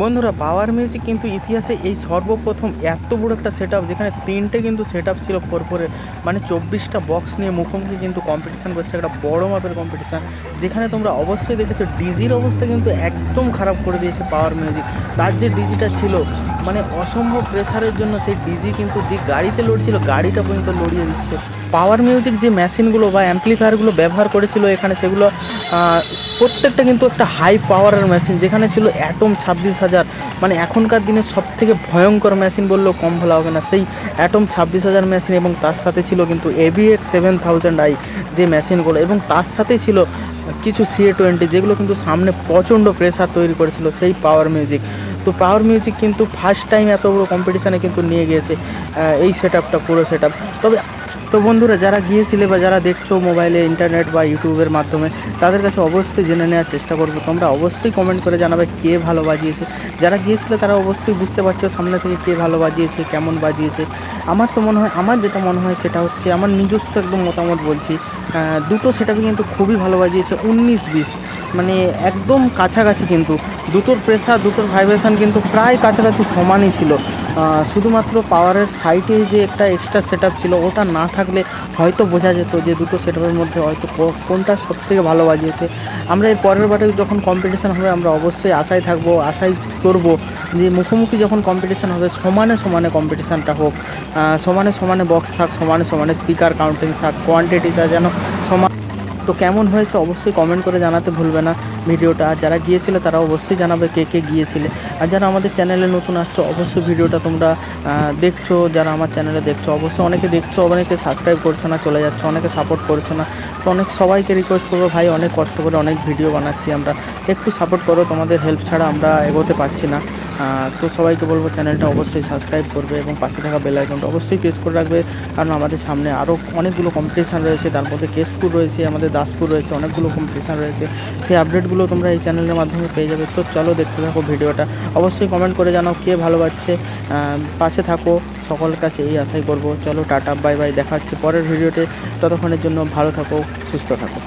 বন্ধুরা পাওয়ার মিউজিক কিন্তু ইতিহাসে এই সর্বপ্রথম এত বড় একটা সেট যেখানে তিনটে কিন্তু সেট ছিল ফোর ফোরের মানে চব্বিশটা বক্স নিয়ে মুখোমুখি কিন্তু কম্পিটিশান করছে, একটা বড় মাপের কম্পিটিশান যেখানে তোমরা অবশ্যই দেখেছ ডিজির অবস্থা কিন্তু একদম খারাপ করে দিয়েছে পাওয়ার মিউজিক তার যে ডিজিটা ছিল মানে অসম্ভব প্রেসারের জন্য সেই ডিজি কিন্তু যে গাড়িতে লড়ছিল, গাড়িটা পর্যন্ত লড়িয়ে দিচ্ছে। পাওয়ার মিউজিক যে মেশিনগুলো বা অ্যাম্পলিফায়ারগুলো ব্যবহার করেছিল এখানে, সেগুলো প্রত্যেকটা কিন্তু একটা হাই পাওয়ারের মেশিন যেখানে ছিল অ্যাটম ছাব্বিশ হাজার। মানে এখনকার দিনে সব থেকে ভয়ঙ্কর মেশিন বললেও কম ভালো হবে না। সেই অ্যাটম ছাব্বিশ হাজার মেশিন এবং তার সাথে ছিল কিন্তু এভিএক্স সেভেন থাউজেন্ড আই যে মেশিনগুলো এবং তার সাথে ছিল কিছু সিএ টোয়েন্টি যেগুলো কিন্তু সামনে প্রচণ্ড প্রেসার তৈরি করেছিল সেই পাওয়ার মিউজিক তো পাওয়ার মিউজিক কিন্তু ফার্স্ট টাইম এত বড় কম্পিটিশানে কিন্তু নিয়ে গিয়েছে এই সেট পুরো সেট তবে তো বন্ধুরা, যারা গিয়েছিলে বা যারা দেখছ মোবাইলে, ইন্টারনেট বা ইউটিউবের মাধ্যমে, তাদের কাছে অবশ্যই জেনে নেওয়ার চেষ্টা করব। তোমরা অবশ্যই কমেন্ট করে জানাবে কে ভালো বাজিয়েছে। যারা গিয়েছিলে, তারা অবশ্যই বুঝতে পারছ সামনে থেকে কে ভালো বাজিয়েছে, কেমন বাজিয়েছে। আমার তো মনে হয়, আমার যেটা মনে হয় সেটা হচ্ছে, আমার নিজস্ব একদম মতামত বলছি দুটো সেটাকে কিন্তু খুবই ভালো বাজিয়েছে, উনিশ বিশ। মানে একদম কাছাকাছি কিন্তু। দুটোর প্রেসার দুটোর ভাইব্রেশন কিন্তু প্রায় কাছাকাছি সমানই ছিল। শুধুমাত্র পাওয়ারের সাইডে যে একটা এক্সট্রা সেট ছিল, ওটা না থাকলে হয়তো বোঝা যেত যে দুটো সেট মধ্যে হয়তো কোনটা সব থেকে ভালো বাজিয়েছে। আমরা এই পরের বারে যখন কম্পিটিশান হবে, আমরা অবশ্যই আশায় থাকব আশাই করব যে মুখোমুখি যখন কম্পিটিশান হবে, সমানে সমানে কম্পিটিশানটা হোক সমানে সমানে বক্স থাক, সমানে সমানে স্পিকার কাউন্টিং থাক কোয়ান্টিটিটা যেন সমান তো কেমন হয়েছে অবশ্যই কমেন্ট করে জানাতে ভুলবে না ভিডিওটা। আর যারা গিয়েছিলে তারা অবশ্যই জানাবে কে কে গিয়েছিলে। আর যারা আমাদের চ্যানেলে নতুন আসছো, অবশ্যই ভিডিওটা তোমরা দেখছ। যারা আমার চ্যানেলে দেখছ, অবশ্যই অনেকে দেখছ, অনেকে সাবস্ক্রাইব করছ না, চলে যাচ্ছে, অনেকে সাপোর্ট করছ না। তো অনেক সবাইকে রিকোয়েস্ট করব, ভাই, অনেক কষ্ট করে অনেক ভিডিও বানাচ্ছি আমরা। একটু সাপোর্ট করো, তোমাদের হেল্প ছাড়া আমরা এগোতে পারছি না। তো সবাইকে বলব চ্যানেলটা অবশ্যই সাবস্ক্রাইব করবে এবং পাশে থাকা বেল আইকনটা অবশ্যই প্রেস করে রাখবে। কারণ আমাদের সামনে আরও অনেকগুলো কম্পিটিশান রয়েছে। তার মধ্যে কেশপুর রয়েছে, আমাদের দাসপুর রয়েছে, অনেকগুলো কম্পিটিশান রয়েছে। সেই আপডেটগুলো তোমরা এই চ্যানেলের মাধ্যমে পেয়ে যাবে। তো চলো দেখতে থাকো ভিডিওটা। অবশ্যই কমেন্ট করে জানাও কে ভালো পাচ্ছে পাশে থাকো। সকল কাছে এই আশাই করব। চলো টাটা বাই বাই দেখা হচ্ছে পরের ভিডিওতে। ততক্ষণের জন্য ভালো থাকো, সুস্থ থাকো।